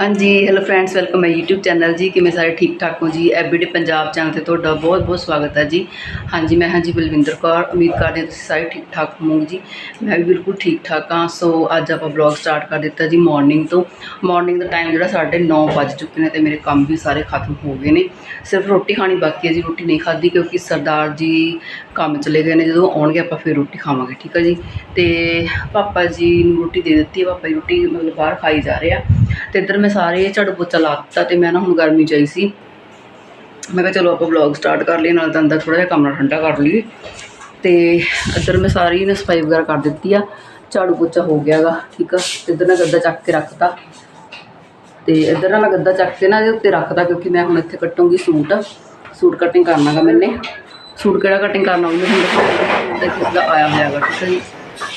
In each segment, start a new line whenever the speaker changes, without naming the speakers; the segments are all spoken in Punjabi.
ਹਾਂਜੀ hello friends welcome my YouTube channel ਜੀ। ਕਿਵੇਂ ਸਾਰੇ ਠੀਕ ਠਾਕ ਹੋ ਜੀ? ਐਵਰੀਡੇ ਪੰਜਾਬ ਚੈਨਲ ਤੇ ਤੁਹਾਡਾ ਬਹੁਤ ਬਹੁਤ ਸਵਾਗਤ ਹੈ ਜੀ। ਹਾਂਜੀ, ਮੈਂ ਹਾਂ ਜੀ ਬਲਵਿੰਦਰ ਕੌਰ। ਉਮੀਦ ਕਰਦੇ ਹਾਂ ਤੁਸੀਂ ਸਾਰੇ ਠੀਕ ਠਾਕ ਹੋਵੋਗੇ ਜੀ। ਮੈਂ ਵੀ ਬਿਲਕੁਲ ਠੀਕ ਠਾਕ ਹਾਂ। ਸੋ ਅੱਜ ਆਪਾਂ ਬਲੌਗ ਸਟਾਰਟ ਕਰ ਦਿੱਤਾ ਜੀ ਮਾਰਨਿੰਗ ਤੋਂ। ਮਾਰਨਿੰਗ ਦਾ ਟਾਈਮ ਜਿਹੜਾ 9:30 ਵੱਜ ਚੁੱਕੇ ਨੇ ਤੇ ਮੇਰੇ ਕੰਮ ਵੀ ਸਾਰੇ ਖਤਮ ਹੋ ਗਏ ਨੇ। ਸਿਰਫ ਰੋਟੀ ਖਾਣੀ ਬਾਕੀ ਹੈ ਜੀ, ਰੋਟੀ ਨਹੀਂ ਖਾਧੀ ਕਿਉਂਕਿ ਸਰਦਾਰ ਜੀ ਕੰਮ ਚਲੇ ਗਏ ਨੇ। ਜਦੋਂ ਆਉਣਗੇ ਆਪਾਂ ਫਿਰ ਰੋਟੀ ਖਾਵਾਂਗੇ, ਠੀਕ ਹੈ ਜੀ। ਤੇ ਪਾਪਾ ਜੀ ਨੂੰ ਰੋਟੀ ਦੇ ਦਿੱਤੀ ਪਾਪਾ ਜੀ ਰੋਟੀ ਮਤਲਬ ਬਾਹਰ ਖਾਈ ਜਾ ਰਹੇ ਆ। ਤੇ ਇੱਧਰ ਮੈਂ ਸਾਰੇ ਝਾੜੂ ਪੋਚਾ ਲਾ ਦਿੱਤਾ ਤੇ ਮੈਂ ਨਾ ਹੁਣ ਗਰਮੀ 'ਚ ਆਈ ਸੀ। ਮੈਂ ਕਿਹਾ ਚਲੋ ਆਪਾਂ ਵਲੌਗ ਸਟਾਰਟ ਕਰ ਲਈਏ, ਨਾਲ ਤਾਂ ਅੰਦਰ ਥੋੜਾ ਜਿਹਾ ਕਮਰਾ ਠੰਡਾ ਕਰ ਲਈਏ। ਤੇ ਇੱਧਰ ਮੈਂ ਸਾਰੀ ਨੇ ਸਫ਼ਾਈ ਵਗੈਰਾ ਕਰ ਦਿੱਤੀ ਆ। ਝਾੜੂ ਪੋਚਾ ਹੋ ਗਿਆਗਾ ਠੀਕ ਆ? ਤੇ ਇੱਧਰ ਮੈਂ ਗੱਦਾ ਚੱਕ ਕੇ ਰੱਖਤਾ। ਤੇ ਇੱਧਰ ਨਾ ਮੈਂ ਗੱਦਾ ਚੱਕ ਕੇ ਨਾ ਇਹਦੇ ਉੱਤੇ ਰੱਖਦਾ ਕਿਉਂਕਿ ਮੈਂ ਹੁਣ ਇੱਥੇ ਕੱਟੂੰਗੀ ਸੂਟ। ਸੂਟ ਕਟਿੰਗ ਕਰਨਾਗਾ ਮੈਨੇ। ਸੂਟ ਕਿਹੜਾ ਕਟਿੰਗ ਕਰਨਾ ਉਹ ਮੈਨੂੰ ਦਿਖਾਉਂਦਾ ਤੇ ਕਿਸ ਦਾ ਆਇਆ ਹੋਇਆਗਾ ਠੀਕ ਹੈ ਜੀ?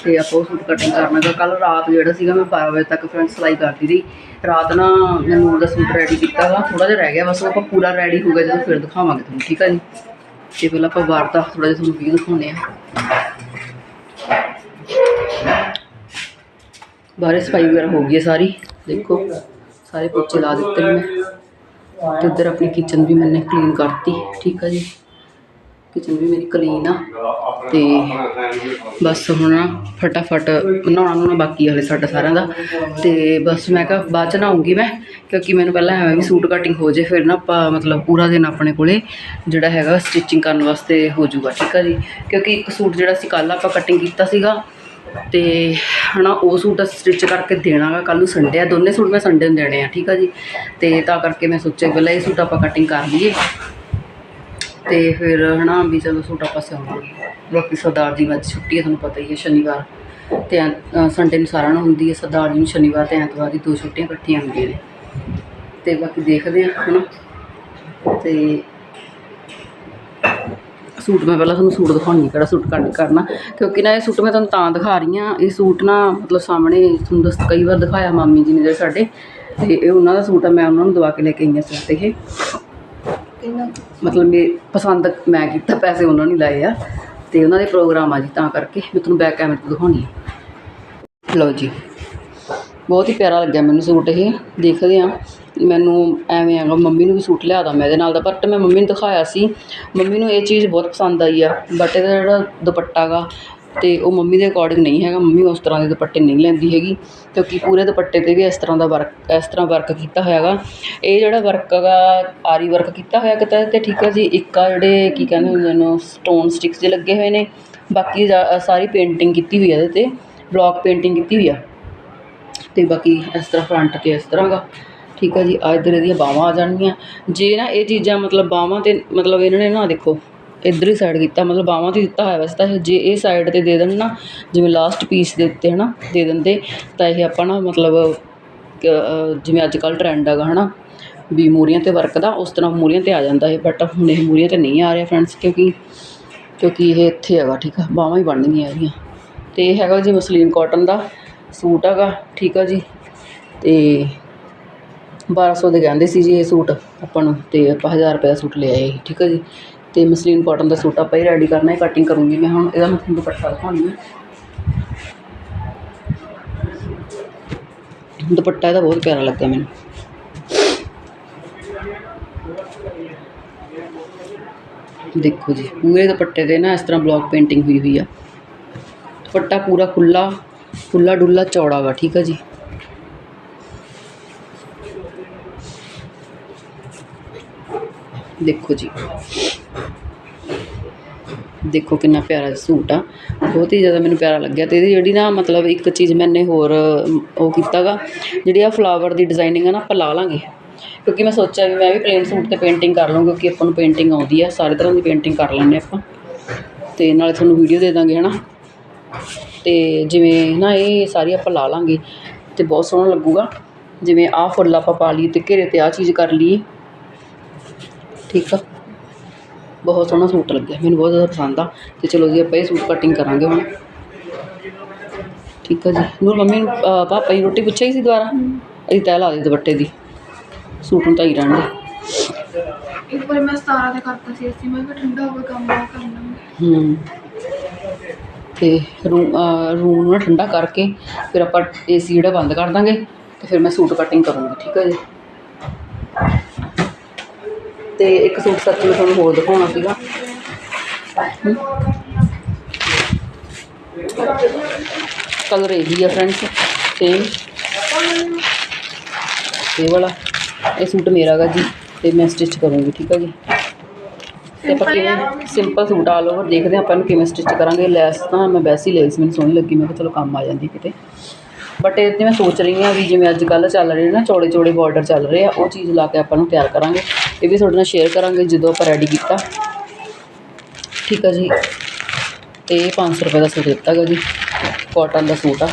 ਤੇ ਆਪਾਂ ਉਹ ਸੂਟ ਕਟਿੰਗ ਕਰਨਾ ਕਰਨਾਗਾ ਕੱਲ ਰਾਤ ਜਿਹੜਾ ਸੀਗਾ ਮੈਂ 12 ਵਜੇ ਤੱਕ ਫਰੈਂਡ ਸਿਲਾਈ ਕਰਦੀ ਰਹੀ। ਰਾਤ ਨਾ ਮੈਂ ਨੂਰ ਦਾ ਸੂਟ ਰੈਡੀ ਕੀਤਾ ਵਾ ਥੋੜਾ ਜਿਹਾ ਰਹਿ ਗਿਆ, ਬਸ ਉਹ ਆਪਾਂ ਪੂਰਾ ਰੈਡੀ ਹੋ ਗਿਆ ਜਦੋਂ ਫਿਰ ਦਿਖਾਵਾਂਗੇ ਤੁਹਾਨੂੰ, ਠੀਕ ਹੈ ਜੀ? ਤੇ ਪਹਿਲਾਂ ਆਪਾਂ ਬਾਹਰ ਦਾ ਥੋੜਾ ਜਿਹਾ ਤੁਹਾਨੂੰ ਵੀਡੀਓ ਦਿਖਾਉਂਦੇ ਆ ਬਾਹਰ ਸਫ਼ਾਈ ਵਗੈਰਾ ਹੋ ਗਈ ਹੈ ਸਾਰੀ, ਦੇਖੋ, ਸਾਰੇ ਪੋਚੇ ਲਾ ਦਿੱਤੇ ਨੇ। ਮੈਂ ਤੇ ਇੱਧਰ ਆਪਣੀ ਕਿਚਨ ਵੀ ਮੈਨੇ ਕਲੀਨ ਕਰਤੀ, ਠੀਕ ਆ ਜੀ? ਕਿਚਨ ਵੀ ਮੇਰੀ ਕਲੀਨ ਆ, ਤੇ ਬਸ ਹੁਣ ਨਾ ਫਟਾਫਟ ਨਹਾਉਣਾ ਨੂੰ ਬਾਕੀ ਹਲੇ ਸਾਡਾ ਸਾਰਿਆਂ ਦਾ। ਤੇ ਬਸ ਮੈਂ ਕਿਹਾ ਬਾਅਦ ਚ ਨਹਾਉਂਗੀ ਮੈਂ, ਕਿਉਂਕਿ ਮੈਨੂੰ ਪਹਿਲਾਂ ਐਵੇਂ ਵੀ ਸੂਟ ਕਟਿੰਗ ਹੋ ਜੇ, ਫਿਰ ਨਾ ਆਪਾਂ ਮਤਲਬ ਪੂਰਾ ਦਿਨ ਆਪਣੇ ਕੋਲੇ ਜਿਹੜਾ ਹੈਗਾ ਸਟਿਚਿੰਗ ਕਰਨ ਵਾਸਤੇ ਹੋ ਜਾਊਗਾ, ਠੀਕ ਆ ਜੀ? ਕਿਉਂਕਿ ਇੱਕ ਸੂਟ ਜਿਹੜਾ ਸੀ ਕੱਲ ਆਪਾਂ ਕਟਿੰਗ ਕੀਤਾ ਸੀਗਾ, ਤੇ ਹਨਾ ਉਹ ਸੂਟ ਸਟਿਚ ਕਰਕੇ ਦੇਣਾਗਾ ਕੱਲ ਨੂੰ ਸੰਡੇ ਆ, ਦੋਨੇ ਸੂਟ ਮੈਂ ਸੰਡੇ ਨੂੰ ਦੇਣੇ ਆ, ਠੀਕ ਆ ਜੀ? ਤੇ ਤਾਂ ਕਰਕੇ ਮੈਂ ਸੋਚਿਆ ਪਹਿਲਾਂ ਇਹ ਸੂਟ ਆਪਾਂ ਕਟਿੰਗ ਕਰ ਲਈਏ। ਤੇ ਫਿਰ ਹਨਾ ਵੀ ਚਲੋ ਸੂਟ ਆਪਾਂ ਸਿਉਂਗੇ ਬਾਕੀ ਸਰਦਾਰ ਜੀ ਅੱਜ ਛੁੱਟੀ ਹੈ, ਤੁਹਾਨੂੰ ਪਤਾ ਹੀ ਹੈ ਸ਼ਨੀਵਾਰ। ਤੇ ਸੰਡੇ ਨੂੰ ਸਾਰਿਆਂ ਨੂੰ ਹੁੰਦੀ ਹੈ, ਸਰਦਾਰ ਜੀ ਨੂੰ ਸ਼ਨੀਵਾਰ ਤੇ ਐਤਵਾਰ ਦੀ ਦੋ ਛੁੱਟੀਆਂ ਇਕੱਠੀਆਂ ਹੁੰਦੀਆਂ ਨੇ। ਤੇ ਬਾਕੀ ਦੇਖਦੇ ਆ ਹਨਾ। ਤੇ ਸੂਟ ਮੈਂ ਪਹਿਲਾਂ ਤੁਹਾਨੂੰ ਸੂਟ ਦਿਖਾਉਣੀ ਕਿਹੜਾ ਸੂਟ ਕੱਟ ਕਰਨਾ। ਕਿਉਂਕਿ ਨਾ ਇਹ ਸੂਟ ਮੈਂ ਤੁਹਾਨੂੰ ਤਾਂ ਦਿਖਾ ਰਹੀ ਹਾਂ। ਇਹ ਸੂਟ ਨਾ ਮਤਲਬ ਸਾਹਮਣੇ ਤੁਹਾਨੂੰ ਦੱਸ ਕਈ ਵਾਰ ਦਿਖਾਇਆ ਮਾਮੀ ਜੀ ਨੇ ਜਿਹੜੇ ਸਾਡੇ। ਤੇ ਇਹ ਉਹਨਾਂ ਦਾ ਸੂਟ ਆ, ਮੈਂ ਉਹਨਾਂ ਨੂੰ ਦਵਾ ਕੇ ਲੈ ਕੇ ਆਈ ਹਾਂ ਸੂਟ ਇਹ। ਮਤਲਬ ਮੇ, ਪਸੰਦ ਮੈਂ ਕੀਤਾ, ਪੈਸੇ ਉਹਨਾਂ ਨੇ ਲਾਏ ਆ, ਤੇ ਉਹਨਾਂ ਦੇ ਪ੍ਰੋਗਰਾਮ ਆ ਜੀ, ਤਾਂ ਕਰਕੇ ਮੈਂ ਤੁਹਾਨੂੰ ਬੈਕ ਕੈਮਰੇ ਤੋਂ ਦਿਖਾਉਣੀ ਆ। ਲਓ ਜੀ, ਬਹੁਤ ਹੀ ਪਿਆਰਾ ਲੱਗਿਆ ਮੈਨੂੰ ਸੂਟ ਇਹ, ਦੇਖਦੇ ਆ। ਮੈਨੂੰ ਐਵੇਂ ਹੈਗਾ ਮੰਮੀ ਨੂੰ ਵੀ ਸੂਟ ਲਿਆਦਾ ਮੈਂ ਇਹਦੇ ਨਾਲ ਦਾ ਬਟ ਮੈਂ ਮੰਮੀ ਨੂੰ ਦਿਖਾਇਆ ਸੀ। ਮੰਮੀ ਨੂੰ ਇਹ ਚੀਜ਼ ਬਹੁਤ ਪਸੰਦ ਆਈ ਆ ਬਟ ਇਹਦਾ ਜਿਹੜਾ ਦੁਪੱਟਾ ਗਾ ਅਤੇ ਉਹ ਮੰਮੀ ਦੇ ਅਕੋਰਡਿੰਗ ਨਹੀਂ ਹੈਗਾ, ਮੰਮੀ ਉਸ ਤਰ੍ਹਾਂ ਦੇ ਦੁਪੱਟੇ ਨਹੀਂ ਲੈਂਦੀ ਹੈਗੀ, ਕਿਉਂਕਿ ਪੂਰੇ ਦੁਪੱਟੇ ਤੇ ਵੀ ਇਸ ਤਰ੍ਹਾਂ ਦਾ ਵਰਕ ਇਸ ਤਰ੍ਹਾਂ ਵਰਕ ਕੀਤਾ ਹੋਇਆ ਹੈਗਾ ਇਹ ਜਿਹੜਾ ਵਰਕ ਹੈਗਾ, ਆਰੀ ਵਰਕ ਕੀਤਾ ਹੋਇਆ ਕਿਤੇ ਤੇ ਠੀਕ ਹੈ ਜੀ, ਇੱਕ ਆ ਜਿਹੜੇ ਕੀ ਕਹਿੰਦੇ ਹੁੰਦੇ ਨੇ ਸਟੋਨ ਸਟਿਕਸ ਜੇ ਲੱਗੇ ਹੋਏ ਨੇ, ਬਾਕੀ ਜਾ- ਸਾਰੀ ਪੇਂਟਿੰਗ ਕੀਤੀ ਹੋਈ ਆ ਇਹਦੇ ਤੇ ਬਲੋਕ ਪੇਂਟਿੰਗ ਕੀਤੀ ਹੋਈ ਆ। ਅਤੇ ਬਾਕੀ ਇਸ ਤਰ੍ਹਾਂ ਫਰੰਟ ਤੇ ਇਸ ਤਰ੍ਹਾਂ ਗਾ ਠੀਕ ਆ ਜੀ ਆ ਇੱਧਰ ਇਹਦੀਆਂ ਬਾਹਾਂ ਆ ਜਾਣਗੀਆਂ। ਜੇ ਨਾ ਇਹ ਚੀਜ਼ਾਂ ਮਤਲਬ ਬਾਹਾਂ ਤੇ, ਮਤਲਬ ਇਹਨਾਂ ਨੇ ਨਾ ਦੇਖੋ ਇੱਧਰ ਹੀ ਸਾਈਡ ਕੀਤਾ, ਮਤਲਬ ਬਾਹਵਾਂ ਤੇ ਦਿੱਤਾ ਹੋਇਆ ਵੈਸੇ ਤਾਂ ਇਹ, ਜੇ ਇਹ ਸਾਈਡ ਤੇ ਦੇ ਦੇਣ ਨਾ, ਜਿਵੇਂ ਲਾਸਟ ਪੀਸ ਦੇ ਉੱਤੇ ਨਾ ਦੇ ਦਿੰਦੇ, ਤਾਂ ਇਹ ਆਪਾਂ ਨਾ ਮਤਲਬ ਜਿਵੇਂ ਅੱਜ ਕੱਲ੍ਹ ਟਰੈਂਡ ਹੈਗਾ ਹੈ ਨਾ ਵੀ ਮੂਹਰੀਆਂ ਤੇ ਵਰਕ ਦਾ ਉਸ ਤਰ੍ਹਾਂ ਮੂਹਰੀਆਂ ਤੇ ਆ ਜਾਂਦਾ ਇਹ ਬਟ ਹੁਣ ਇਹ ਮੂਹਰੀਆਂ ਤੇ ਨਹੀਂ ਆ ਰਿਹਾ ਫਰੈਂਡਸ ਕਿਉਂਕਿ ਕਿਉਂਕਿ ਇਹ ਇੱਥੇ ਹੈਗਾ, ਠੀਕ ਆ, ਬਾਹਵਾਂ ਹੀ ਬਣਨਗੀਆਂ ਇਹਦੀਆਂ। ਅਤੇ ਇਹ ਹੈਗਾ ਜੀ ਮਸਲੀਨ ਕੋਟਨ ਦਾ ਸੂਟ ਹੈਗਾ, ਠੀਕ ਆ ਜੀ ਅਤੇ ਬਾਰ੍ਹਾਂ ਸੌ ਦੇ ਕਹਿੰਦੇ ਸੀ ਜੀ ਇਹ ਸੂਟ, ਆਪਾਂ ਨੂੰ ਅਤੇ ਆਪਾਂ ਹਜ਼ਾਰ ਰੁਪਏ ਦਾ ਸੂਟ ਲੈ ਆਏ ਠੀਕ ਆ ਜੀ। ਤੇ ਮਸਲੀਨ ਕਾਟਨ ਦਾ ਸੂਟ ਆਪਾਂ ਹੀ ਰੈਡੀ ਕਰਨਾ ਹੈ ਕਟਿੰਗ ਕਰੂੰਗੀ ਮੈਂ ਹੁਣ, ਇਹਦਾ ਮੈਂ ਤੁਹਾਨੂੰ ਦੁਪੱਟਾ ਦਿਖਾਉਣੀ ਹੈ ਦੁਪੱਟਾ ਇਹਦਾ ਬਹੁਤ ਪਿਆਰਾ ਲੱਗਿਆ ਮੈਨੂੰ। ਦੇਖੋ ਜੀ, ਪੂਰੇ ਦੁਪੱਟੇ ਤੇ ਨਾ ਇਸ ਤਰ੍ਹਾਂ ਬਲੌਕ ਪੇਂਟਿੰਗ ਹੋਈ ਹੋਈ ਆ। ਦੁਪੱਟਾ ਪੂਰਾ ਖੁੱਲਾ ਖੁੱਲਾ ਡੁੱਲਾ ਚੌੜਾ ਵਾ, ਠੀਕ ਆ ਜੀ। ਦੇਖੋ ਜੀ। ਦੇਖੋ ਕਿੰਨਾ ਪਿਆਰਾ ਸੂਟ ਆ। ਬਹੁਤ ਹੀ ਜ਼ਿਆਦਾ ਮੈਨੂੰ ਪਿਆਰਾ ਲੱਗਿਆ ਅਤੇ ਇਹਦੀ ਜਿਹੜੀ ਨਾ ਮਤਲਬ ਇੱਕ ਚੀਜ਼ ਮੈਨੇ ਹੋਰ ਉਹ ਕੀਤਾ ਗਾ ਜਿਹੜੀ ਆ ਫਲਾਵਰ ਦੀ ਡਿਜ਼ਾਈਨਿੰਗ ਆ ਨਾ, ਆਪਾਂ ਲਾ ਲਾਂਗੇ। ਕਿਉਂਕਿ ਮੈਂ ਸੋਚਿਆ ਵੀ ਮੈਂ ਵੀ ਪਲੇਨ ਸੂਟ ਤੇ ਪੇਂਟਿੰਗ ਕਰ ਲਵਾਂ ਕਿਉਂਕਿ ਆਪਾਂ ਨੂੰ ਪੇਂਟਿੰਗ ਆਉਂਦੀ ਆ, ਸਾਰੇ ਤਰ੍ਹਾਂ ਦੀ ਪੇਂਟਿੰਗ ਕਰ ਲੈਂਦੇ ਆਪਾਂ। ਅਤੇ ਨਾਲੇ ਤੁਹਾਨੂੰ ਵੀਡੀਓ ਦੇ ਦਾਂਗੇ ਹੈ ਨਾ ਅਤੇ ਜਿਵੇਂ ਨਾ ਇਹ ਸਾਰੀ ਆਪਾਂ ਲਾ ਲਾਂਗੇ ਅਤੇ ਬਹੁਤ ਸੋਹਣਾ ਲੱਗੂਗਾ। ਜਿਵੇਂ ਆਹ ਫੁੱਲ ਆਪਾਂ ਪਾ ਲਈਏ ਅਤੇ ਘੇਰੇ ਤੇ ਆਹ ਚੀਜ਼ ਕਰ ਲਈਏ। ਠੀਕ ਆ। ਬਹੁਤ ਸੋਹਣਾ ਸੂਟ ਲੱਗਿਆ ਮੈਨੂੰ ਬਹੁਤ ਜ਼ਿਆਦਾ ਪਸੰਦ ਆ। ਤੇ ਚਲੋ ਜੀ ਆਪਾਂ ਇਹ ਸੂਟ ਕਟਿੰਗ ਕਰਾਂਗੇ ਹੁਣ। ਠੀਕ ਆ ਜੀ। ਨੂਰ ਮੰਮੀ ਨੂੰ ਪਾਪਾ ਜੀ ਰੋਟੀ ਪੁੱਛਿਆ ਹੀ ਸੀ ਦੁਬਾਰਾ? ਅਸੀਂ ਤੈਅ ਲਾ ਦੇ ਦੁਪੱਟੇ ਦੀ। ਸੂਟ ਨੂੰ ਤਾਂ ਹੀ ਰਹਿਣ ਦੇ।
ਇੱਕ ਵਾਰ ਮੈਂ 17 ਤੇ ਕਰਤਾ ਸੀ ਅਸੀਂ ਮੈਂ ਕਿਹਾ ਠੰਡਾ ਹੋ ਗਿਆ ਕੰਮ ਕਰਨਾ
ਹੂੰ। ਤੇ ਰੂਮ ਰੂਮ ਨਾ ਠੰਡਾ ਕਰਕੇ ਫਿਰ ਆਪਾਂ ਏਸੀ ਜਿਹੜਾ ਬੰਦ ਕਰ ਦਾਂਗੇ ਤੇ ਫਿਰ ਮੈਂ ਸੂਟ ਕਟਿੰਗ ਕਰੂੰਗੀ ਠੀਕ ਹੈ ਜੀ? ਤੇ ਇੱਕ ਸੂਟ ਸੱਚ ਮੈਂ ਤੁਹਾਨੂੰ ਹੋਰ ਦਿਖਾਉਣਾ ਸੀਗਾ। ਕਲਰ ਇਹੀ ਆ ਫਰੈਂਡਸ ਸੇਮ ਇਹ ਵਾਲਾ ਇਹ ਸੂਟ ਮੇਰਾ ਗਾ ਜੀ ਤੇ ਮੈਂ ਸਟਿਚ ਕਰੂੰਗੀ ਠੀਕ ਹੈ ਜੀ? ਤੇ ਆਪਾਂ ਕਿਵੇਂ ਸਿੰਪਲ ਸੂਟ ਆਲ ਓਵਰ ਦੇਖਦੇ ਆਪਾਂ ਇਹਨੂੰ ਕਿਵੇਂ ਸਟਿਚ ਕਰਾਂਗੇ। ਲੈਸ ਤਾਂ ਮੈਂ ਵੈਸੇ ਹੀ ਲਈ ਸੀ ਮੈਨੂੰ ਸੋਹਣੀ ਲੱਗੀ ਮੈਂ ਕਿਹਾ ਚਲੋ ਕੰਮ ਆ ਜਾਂਦੀ ਕਿਤੇ। ਬਟ ਇਹ ਤੇ ਮੈਂ ਸੋਚ ਰਹੀ ਹਾਂ ਵੀ ਜਿਵੇਂ ਅੱਜ ਕੱਲ੍ਹ ਚੱਲ ਰਹੇ ਨੇ ਨਾ ਚੌੜੇ ਚੌੜੇ ਬਾਰਡਰ ਚੱਲ ਰਹੇ ਆ ਉਹ ਚੀਜ਼ ਲਾ ਕੇ ਆਪਾਂ ਨੂੰ ਤਿਆਰ ਕਰਾਂਗੇ। ਇਹ ਵੀ ਤੁਹਾਡੇ ਨਾਲ ਸ਼ੇਅਰ ਕਰਾਂਗੇ ਜਦੋਂ ਆਪਾਂ ਰੈਡੀ ਕੀਤਾ। ਠੀਕ ਆ ਜੀ। ਤੇ ਇਹ 500 ਰੁਪਏ ਦਾ ਸੂਟ ਦਿੱਤਾ ਗਾ ਜੀ। ਕਾਟਨ ਦਾ ਸੂਟ ਆ।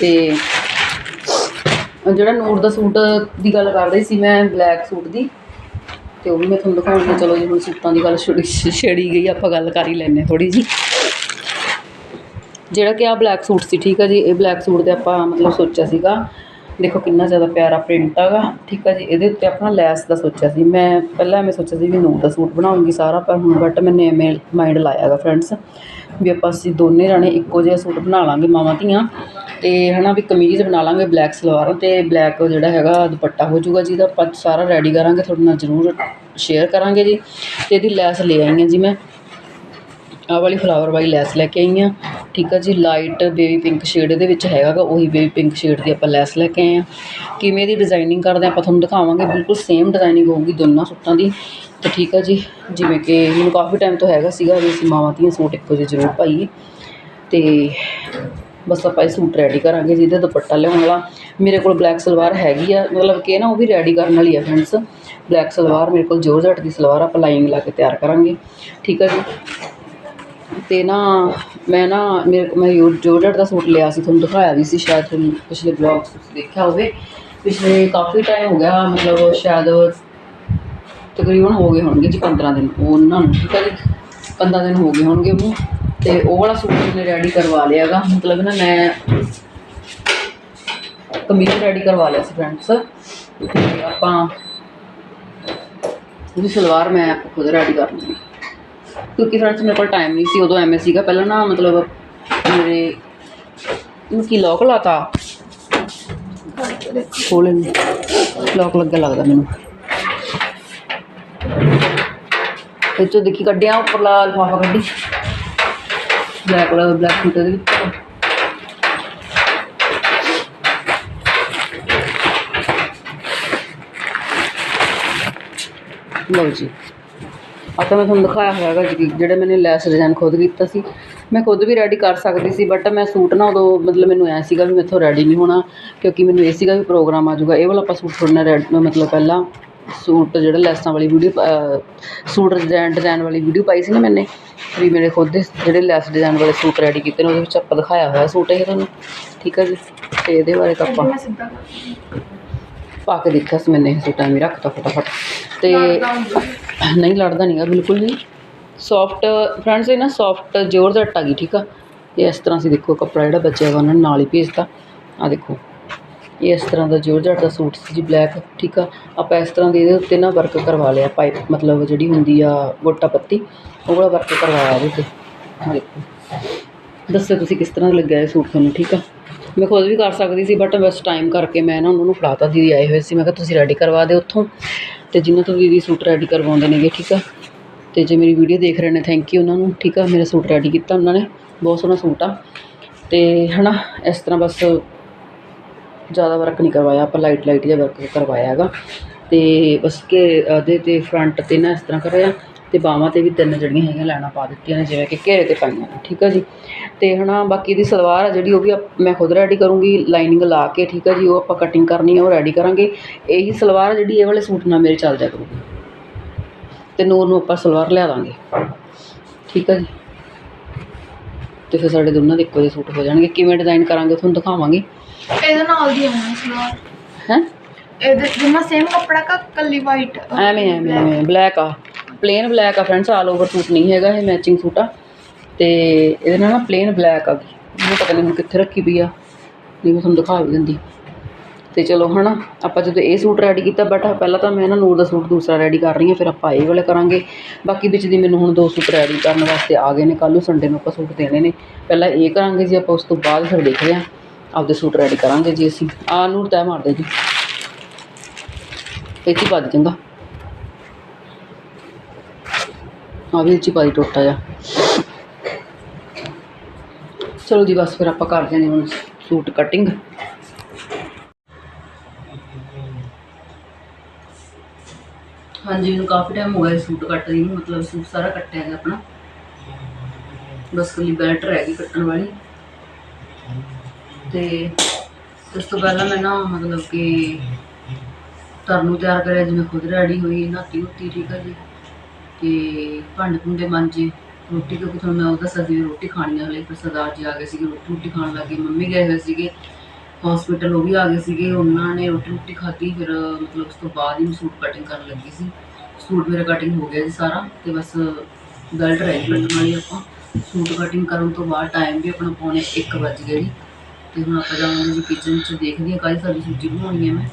ਤੇ ਜਿਹੜਾ ਨੂਰ ਦਾ ਸੂਟ ਦੀ ਗੱਲ ਕਰ ਰਹੀ ਸੀ ਮੈਂ ਬਲੈਕ ਸੂਟ ਦੀ, ਤੇ ਉਹ ਵੀ ਮੈਂ ਤੁਹਾਨੂੰ ਦਿਖਾਉਣੀ ਚਲੋ ਜੀ ਹੁਣ ਸੂਟਾਂ ਦੀ ਗੱਲ ਛੜੀ ਛੇੜੀ ਗਈ, ਆਪਾਂ ਗੱਲ ਕਰ ਹੀ ਲੈਂਦੇ ਥੋੜੀ ਜੀ ਜਿਹੜਾ ਕਿ ਆ ਬਲੈਕ ਸੂਟ ਸੀ, ਠੀਕ ਆ ਜੀ? ਇਹ ਬਲੈਕ ਸੂਟ ਤੇ ਆਪਾਂ ਮਤਲਬ ਸੋਚਿਆ ਸੀਗਾ, ਦੇਖੋ ਕਿੰਨਾ ਜ਼ਿਆਦਾ ਪਿਆਰਾ ਪ੍ਰਿੰਟ ਹੈਗਾ ਠੀਕ ਆ ਜੀ? ਇਹਦੇ ਉੱਤੇ ਆਪਣਾ ਲੈਸ ਦਾ ਸੋਚਿਆ ਸੀ। ਮੈਂ ਪਹਿਲਾਂ ਮੈਂ ਸੋਚਿਆ ਸੀ ਵੀ ਨੋ ਦਾ ਸੂਟ ਬਣਾਉਂਗੀ ਸਾਰਾ, ਪਰ ਹੁਣ ਬਟ ਮੈਨੇ ਐਵੇਂ ਮਾਈਂਡ ਹੈਗਾ ਫਰੈਂਡਸ ਵੀ ਆਪਾਂ ਅਸੀਂ ਦੋਨੇ ਜਾਣੇ ਇੱਕੋ ਜਿਹਾ ਸੂਟ ਬਣਾ ਲਾਂਗੇ, ਮਾਵਾਂ ਧੀਆਂ, ਤੇ ਹਨਾ ਵੀ ਕਮੀਜ਼ ਬਣਾ ਲਾਂਗੇ ਬਲੈਕ ਸਲਵਾਰ, ਤੇ ਬਲੈਕ ਜਿਹੜਾ ਹੈਗਾ ਦੁਪੱਟਾ ਹੋ ਜਾਊਗਾ ਜਿਹਦਾ ਆਪਾਂ ਸਾਰਾ ਰੈਡੀ ਕਰਾਂਗੇ, ਤੁਹਾਡੇ ਨਾਲ ਜ਼ਰੂਰ ਸ਼ੇਅਰ ਕਰਾਂਗੇ ਜੀ, ਤੇ ਇਹਦੀ ਲੈਸ ਲੈ ਆਈ ਹਾਂ ਜੀ ਮੈਂ। ਆਹ ਵਾਲੀ ਫਲਾਵਰ ਵਾਲੀ ਲੈਸ ਲੈ ਕੇ ਆਈ ਹਾਂ। ਠੀਕ ਆ ਜੀ ਲਾਈਟ ਬੇਬੀ ਪਿੰਕ ਸ਼ੇਡ ਇਹਦੇ ਵਿੱਚ ਹੈਗਾ ਗਾ, ਉਹੀ ਬੇਬੀ ਪਿੰਕ ਸ਼ੇਡ ਦੀ ਆਪਾਂ ਲੈਸ ਲੈ ਕੇ ਆਏ ਹਾਂ। ਕਿਵੇਂ ਦੀ ਡਿਜ਼ਾਈਨਿੰਗ ਕਰਦੇ ਹਾਂ ਆਪਾਂ ਤੁਹਾਨੂੰ ਦਿਖਾਵਾਂਗੇ, ਬਿਲਕੁਲ ਸੇਮ ਡਿਜ਼ਾਈਨਿੰਗ ਹੋਊਗੀ ਦੋਨਾਂ ਸੂਟਾਂ ਦੀ। ਤੇ ਠੀਕ ਆ ਜੀ, ਜਿਵੇਂ ਕਿ ਮੈਨੂੰ ਕਾਫੀ ਟਾਈਮ ਤੋਂ ਹੈਗਾ ਸੀਗਾ ਵੀ ਅਸੀਂ ਮਾਵਾਂ ਦੀਆਂ ਸੂਟ ਇੱਕੋ ਜਿਹੇ ਜ਼ਰੂਰ ਪਾਈਏ। ਤੇ ਬਸ ਆਪਾਂ ਇਹ ਸੂਟ ਰੈਡੀ ਕਰਾਂਗੇ ਜਿਹਦਾ ਦੁਪੱਟਾ ਲਿਆਉਣ ਵਾਲਾ। ਮੇਰੇ ਕੋਲ ਬਲੈਕ ਸਲਵਾਰ ਹੈਗੀ ਆ, ਮਤਲਬ ਕਿ ਨਾ ਉਹ ਵੀ ਰੈਡੀ ਕਰਨ ਵਾਲੀ ਆ ਫਰੈਂਡਸ ਬਲੈਕ ਸਲਵਾਰ ਮੇਰੇ ਕੋਲ ਜੋਰਜਟ ਦੀ ਸਲਵਾਰ ਆਪਾਂ ਲਾਈਨਿੰਗ ਲਾ ਕੇ ਤਿਆਰ ਕਰਾਂਗੇ। ਠੀਕ ਆ ਜੀ। ਅਤੇ ਨਾ ਮੈਂ ਨਾ, ਮੇਰੇ ਮੈਂ ਯੋ- ਜੋਰਜਟ ਦਾ ਸੂਟ ਲਿਆ ਸੀ, ਤੁਹਾਨੂੰ ਦਿਖਾਇਆ ਵੀ ਸੀ ਸ਼ਾਇਦ ਤੁਹਾਨੂੰ ਪਿਛਲੇ ਬਲੌਗ ਤੁਸੀਂ ਦੇਖਿਆ ਹੋਵੇ। ਪਿਛਲੇ ਕਾਫੀ ਟਾਈਮ ਹੋ ਗਿਆ, ਮਤਲਬ ਸ਼ਾਇਦ ਤਕਰੀਬਨ ਹੋ ਗਏ ਹੋਣਗੇ ਜੀ 15 ਦਿਨ। ਉਹਨਾਂ ਨੂੰ ਠੀਕ ਹੈ ਜੀ 15 ਦਿਨ ਹੋ ਗਏ ਹੋਣਗੇ ਉਹਨੂੰ ਤੇ ਉਹ ਵਾਲਾ ਸੂਟ ਮੈंने ਰੈਡੀ ਕਰਵਾ ਲਿਆਗਾ ਮਤਲਬ ਨਾ ਮੈਂ ਕਮੀਜ਼ ਰੈਡੀ ਕਰਵਾ ਲਿਆ ਸੀ ਫਰੈਂਡਸ ਤੇ ਆਪਾਂ ਉਹਦੀ ਸਲਵਾਰ ਮੈਂ ਖੁਦ ਰੈਡੀ ਕਰ ਲੂੰਗੀ ਕਿਉਂਕਿ ਫਰੈਂਡਸ ਮੇਰੇ ਕੋਲ ਟਾਈਮ ਨਹੀਂ ਸੀ, ਉਦੋਂ ਐਵੇਂ ਸੀਗਾ। ਪਹਿਲਾਂ ਨਾ ਮਤਲਬ ਮੇਰੇ ਇਹਨੂੰ ਕੀ ਲੋਕ ਲਾਤਾ। ਖੋਲੇ ਨੂੰ ਲੋਕ ਲੱਗਾ ਲੱਗਦਾ ਮੈਨੂੰ। ਇਹ ਚੋਂ ਦੇਖੀ ਕੱਢਿਆ ਉੱਪਰਲਾ ਲਿਫਾਫਾ ਕੱਢੀ। ਬਲੈਕ ਕਲਰ ਬਲੈਕ ਸੂਟ ਦੇ ਵਿੱਚ। ਲਓ ਜੀ। ਆ ਤਾਂ ਮੈਂ ਤੁਹਾਨੂੰ ਦਿਖਾਇਆ ਹੋਇਆ ਹੈਗਾ ਜੀ ਜਿਹੜੇ ਮੈंने ਲੈਸ ਡਿਜ਼ਾਈਨ ਖੁਦ ਕੀਤਾ ਸੀ। ਮੈਂ ਖੁਦ ਵੀ ਰੈਡੀ ਕਰ ਸਕਦੀ ਸੀ ਬਟ ਮੈਂ ਸੂਟ ਨਾ ਉਦੋਂ ਮਤਲਬ ਮੈਨੂੰ ਐ ਸੀਗਾ ਵੀ ਮੈਥੋਂ ਰੈਡੀ ਨਹੀਂ ਹੋਣਾ, ਕਿਉਂਕਿ ਮੈਨੂੰ ਇਹ ਸੀਗਾ ਵੀ ਪ੍ਰੋਗਰਾਮ ਆ ਜਾਊਗਾ। ਇਹ ਵਾਲਾ ਆਪਾਂ ਸੂਟ ਥੋੜ੍ਹਾ ਰੈਡ ਮਤਲਬ ਪਹਿਲਾਂ ਸੂਟ ਜਿਹੜਾ ਲੈਸਾਂ ਵਾਲੀ ਵੀਡੀਓ ਸੂਟ ਡਿਜ਼ਾਈਨ ਡਿਜ਼ਾਈਨ ਵਾਲੀ ਵੀਡੀਓ ਪਾਈ ਸੀ ਨਾ ਮੈਨੇ, ਵੀ ਮੇਰੇ ਖੁਦ ਦੇ ਜਿਹੜੇ ਲੈਸ ਡਿਜ਼ਾਈਨ ਵਾਲੇ ਸੂਟ ਰੈਡੀ ਕੀਤੇ ਨੇ, ਉਹਦੇ ਵਿੱਚ ਆਪਾਂ ਦਿਖਾਇਆ ਹੋਇਆ ਸੂਟ ਇਹ ਤੁਹਾਨੂੰ। ਠੀਕ ਹੈ ਜੀ? ਤੇ ਇਹਦੇ ਬਾਰੇ ਤਾਂ ਆਪਾਂ ਪਾ ਕੇ ਦੇਖਿਆ ਸੀ ਇਹ ਸੂਟਾਂ ਵੀ ਰੱਖਤਾ ਫਟਾਫਟ। ਤੇ ਨਹੀਂ ਲੜਦਾ ਨਹੀਂਗਾ ਬਿਲਕੁਲ ਨਹੀਂ। ਸੌਫਟ ਫਰੈਂਡਸ ਇਹ ਨਾ ਸੌਫਟ ਜੋਰਜੱਟ ਆ ਗਈ ਠੀਕ ਆ? ਇਹ ਇਸ ਤਰ੍ਹਾਂ ਸੀ ਦੇਖੋ ਕੱਪੜਾ ਜਿਹੜਾ ਬਚਿਆ ਵਾ ਉਹਨਾਂ ਨੇ ਨਾਲ ਹੀ ਭੇਜਤਾ। ਆ ਦੇਖੋ ਇਹ ਇਸ ਤਰ੍ਹਾਂ ਦਾ ਜੋਰਜੱਟ ਦਾ ਸੂਟ ਸੀ ਜੀ ਬਲੈਕ ਠੀਕ ਆ? ਆਪਾਂ ਇਸ ਤਰ੍ਹਾਂ ਦੇ ਇਹਦੇ ਉੱਤੇ ਨਾ ਵਰਕ ਕਰਵਾ ਲਿਆ ਪਾਈਪ ਮਤਲਬ ਜਿਹੜੀ ਹੁੰਦੀ ਆ ਗੋਟਾ ਪੱਤੀ ਉਹ ਵਾਲਾ ਵਰਕ ਕਰਵਾਇਆ ਇਹਦੇ ਤੇ ਦੇਖੋ। ਦੱਸੋ ਤੁਸੀਂ ਕਿਸ ਤਰ੍ਹਾਂ ਦਾ ਲੱਗਿਆ ਇਹ ਸੂਟ ਤੁਹਾਨੂੰ ਠੀਕ ਆ? ਮੈਂ ਖੁਦ ਵੀ ਕਰ ਸਕਦੀ ਸੀ ਬਟ ਬਸ ਟਾਈਮ ਕਰਕੇ ਮੈਂ ਨਾ ਉਹਨਾਂ ਨੂੰ ਫੜਾਤਾ ਦੀਦੀ ਆਏ ਹੋਏ ਸੀ। ਮੈਂ ਕਿਹਾ, ਤੁਸੀਂ ਰੈਡੀ ਕਰਵਾ ਦਿਓ ਉੱਥੋਂ। ਅਤੇ ਜਿਨ੍ਹਾਂ ਤੋਂ ਦੀਦੀ ਸੂਟ ਰੈਡੀ ਕਰਵਾਉਂਦੇ ਨੇਗੇ, ਠੀਕ ਆ? ਅਤੇ ਜੇ ਮੇਰੀ ਵੀਡੀਓ ਦੇਖ ਰਹੇ ਨੇ ਥੈਂਕ ਯੂ ਉਹਨਾਂ ਨੂੰ, ਠੀਕ ਆ? ਮੇਰਾ ਸੂਟ ਰੈਡੀ ਕੀਤਾ ਉਹਨਾਂ ਨੇ, ਬਹੁਤ ਸੋਹਣਾ ਸੂਟ ਆ। ਅਤੇ ਹੈ ਨਾ ਇਸ ਤਰ੍ਹਾਂ ਬਸ ਜ਼ਿਆਦਾ ਵਰਕ ਨਹੀਂ ਕਰਵਾਇਆ, ਆਪਾਂ ਲਾਈਟ ਲਾਈਟ ਜਿਹਾ ਵਰਕ ਕਰਵਾਇਆ ਹੈਗਾ। ਅਤੇ ਬਸ ਕਿ ਉਹਦੇ ਤੇ ਫਰੰਟ ਤੇ ਨਾ ਇਸ ਤਰ੍ਹਾਂ ਕਰਿਆ। ਤੇ ਬਾਹਾਂ ਤੇ ਵੀ ਤਿੰਨ ਜਿਹੜੀਆਂ ਹੈਗੀਆਂ ਲੈਣਾ ਪਾ ਦਿੱਤੀਆਂ ਨੇ ਜਿਵੇਂ ਕਿ ਘੇਰੇ ਤੇ ਪਾਈਆਂ ਨੇ ਠੀਕ ਆ ਜੀ? ਤੇ ਹਨਾ ਬਾਕੀ ਦੀ ਸਲਵਾਰ ਆ ਜਿਹੜੀ ਉਹ ਵੀ ਮੈਂ ਖੁਦ ਰੈਡੀ ਕਰੂੰਗੀ ਲਾਈਨਿੰਗ ਲਾ ਕੇ ਠੀਕ ਆ ਜੀ? ਉਹ ਆਪਾਂ ਕਟਿੰਗ ਕਰਨੀ ਆ ਉਹ ਰੈਡੀ ਕਰਾਂਗੇ। ਇਹੀ ਸਲਵਾਰ ਆ ਜਿਹੜੀ ਇਹ ਵਾਲੇ ਸੂਟ ਨਾਲ ਮੇਰੇ ਚੱਲ ਜਾ ਕਰੂਗੀ। ਤੇ ਨੂਰ ਨੂੰ ਆਪਾਂ ਸਲਵਾਰ ਲਿਆ ਦਾਂਗੇ। ਠੀਕ ਆ ਜੀ? ਤੇ ਫਿਰ ਸਾਡੇ ਦੋਨਾਂ ਦੇ ਇੱਕੋ ਜਿਹੇ ਸੂਟ ਹੋ ਜਾਣਗੇ। ਕਿਵੇਂ ਡਿਜ਼ਾਈਨ ਕਰਾਂਗੇ ਤੁਹਾਨੂੰ ਦਿਖਾਵਾਂਗੇ।
ਇਹਦੇ ਨਾਲ ਦੀ ਆਉਣਾ ਸਲਵਾਰ।
ਹੈ?
ਇਹਦੇ ਜਿੰਨਾ ਸੇਮ ਕੱਪੜਾ ਕਾ ਕੱਲੀ ਵਾਈਟ
ਐਵੇਂ ਐਵੇਂ ਐਵੇਂ ਬਲੈਕ ਆ। ਪਲੇਨ ਬਲੈਕ ਆ ਫਰੈਂਡਸ ਆਲ ਓਵਰ ਸੂਟ ਨਹੀਂ ਹੈਗਾ ਇਹ ਮੈਚਿੰਗ ਸੂਟ ਆ। ਤੇ ਇਹਦੇ ਨਾਲ ਨਾ ਪਲੇਨ ਬਲੈਕ ਆ ਗਈ। ਮੈਨੂੰ ਪਤਾ ਨਹੀਂ ਹੁਣ ਕਿੱਥੇ ਰੱਖੀ ਪਈ ਆ। ਨਹੀਂ ਮੈਂ ਤੁਹਾਨੂੰ ਦਿਖਾ ਵੀ ਦਿੰਦੀ। ਤੇ ਚਲੋ ਹਨਾ, ਆਪਾਂ ਜਦੋਂ ਇਹ ਸੂਟ ਰੈਡੀ ਕੀਤਾ ਬਟ ਪਹਿਲਾਂ ਤਾਂ ਮੈਂ ਨਾ ਨੂਰ ਦਾ ਸੂਟ ਦੂਸਰਾ ਰੈਡੀ ਕਰ ਰਹੀ ਹਾਂ, ਫਿਰ ਆਪਾਂ ਇਹ ਵਾਲੇ ਕਰਾਂਗੇ। ਬਾਕੀ ਵਿੱਚ ਦੀ ਮੈਨੂੰ ਹੁਣ ਦੋ ਸੂਟ ਰੈਡੀ ਕਰਨ ਵਾਸਤੇ ਆ ਗਏ ਨੇ, ਕੱਲ੍ਹ ਨੂੰ ਸੰਡੇ ਨੂੰ ਆਪਾਂ ਸੂਟ ਦੇਣੇ ਨੇ। ਪਹਿਲਾਂ ਇਹ ਕਰਾਂਗੇ ਜੀ ਆਪਾਂ, ਉਸ ਤੋਂ ਬਾਅਦ ਫਿਰ ਦੇਖਦੇ ਹਾਂ। ਆਪਦੇ ਸੂਟ ਰੈਡੀ ਕਰਾਂਗੇ ਜੀ ਅਸੀਂ। ਆ ਨੂਰ ਤੈਅ ਮਾਰਦੇ ਜੀ। ਇਹ 'ਚ ਹੀ ਵੱਜ ਜਾਂਦਾ। ਆ ਵੀ ਇਹ 'ਚ ਪਾ ਟੋਟਾ ਜਾ। ਚਲੋ ਜੀ, ਬਸ ਫਿਰ ਆਪਾਂ ਕਰਦੇ ਹਾਂ ਹੁਣ ਸੂਟ ਕਟਿੰਗ ਹਾਂਜੀ ਮੈਨੂੰ ਕਾਫੀ ਟਾਈਮ ਹੋ ਗਿਆ ਸੂਟ ਕੱਟਦੀ ਨੂੰ, ਮਤਲਬ ਸੂਟ ਸਾਰਾ ਕੱਟਿਆ ਗਿਆ ਆਪਣਾ। ਬਸ ਕੱਲੀ ਬੈਲਟ ਰਹਿ ਗਈ ਕੱਟਣ ਵਾਲੀ। ਤੇ ਉਸ ਤੋਂ ਪਹਿਲਾਂ ਮੈਂ ਨਾ, ਮਤਲਬ ਕਿ ਘਰ ਨੂੰ ਤਿਆਰ ਕਰਿਆ, ਜਿਵੇਂ ਖੁਦ ਰੈਡੀ ਹੋਈ ਨਾਤੀ ਹੁੱਤੀ ਠੀਕ ਹੈ ਜੀ। ਤੇ ਭਾਂਡੇ ਭੁੰਡੇ ਮਾਂਜੇ ਰੋਟੀ, ਕਿਉਂਕਿ ਤੁਹਾਨੂੰ ਮੈਂ ਉਹ ਉਹਦਾ ਸਦੀ ਰੋਟੀ ਖਾਣੀ ਆ ਹਲੇ ਫਿਰ ਸਰਦਾਰ ਜੀ ਆ ਗਏ ਸੀਗੇ, ਰੋਟੀ ਰੋਟੀ ਖਾਣ ਲੱਗੇ, ਮੰਮੀ ਗਏ ਹੋਏ ਸੀਗੇ ਹਸਪੀਟਲ ਉਹ ਵੀ ਆ ਗਏ ਸੀਗੇ, ਉਹਨਾਂ ਨੇ ਰੋਟੀ ਰੋਟੀ ਖਾਧੀ, ਫਿਰ ਮਤਲਬ ਉਸ ਤੋਂ ਬਾਅਦ ਹੀ ਮੈਂ ਸੂਟ ਕਟਿੰਗ ਕਰਨ ਲੱਗੀ ਸੀ। ਸੂਟ ਮੇਰਾ ਕਟਿੰਗ ਹੋ ਗਿਆ ਜੀ ਸਾਰਾ, ਤੇ ਬਸ ਬੈਲਟ ਰਹਿ ਗਈ ਕੱਟਣ ਵਾਲੀ ਆਪਾਂ। ਸੂਟ ਕਟਿੰਗ ਕਰਨ ਤੋਂ ਬਾਅਦ ਟਾਈਮ ਵੀ ਆਪਣਾ ਪੌਣੇ 1 ਵੱਜ ਗਿਆ ਜੀ। ਤੇ ਹੁਣ ਆਪਾਂ ਜਾਵਾਂਗੇ ਜੀ ਕਿਚਨ 'ਚ ਦੇਖਦੇ ਹਾਂ ਕਾਹਦੀ ਸਬਜ਼ੀ ਸੁਬਜ਼ੀ ਬਣਾਉਣੀ ਹੈ ਮੈਂ।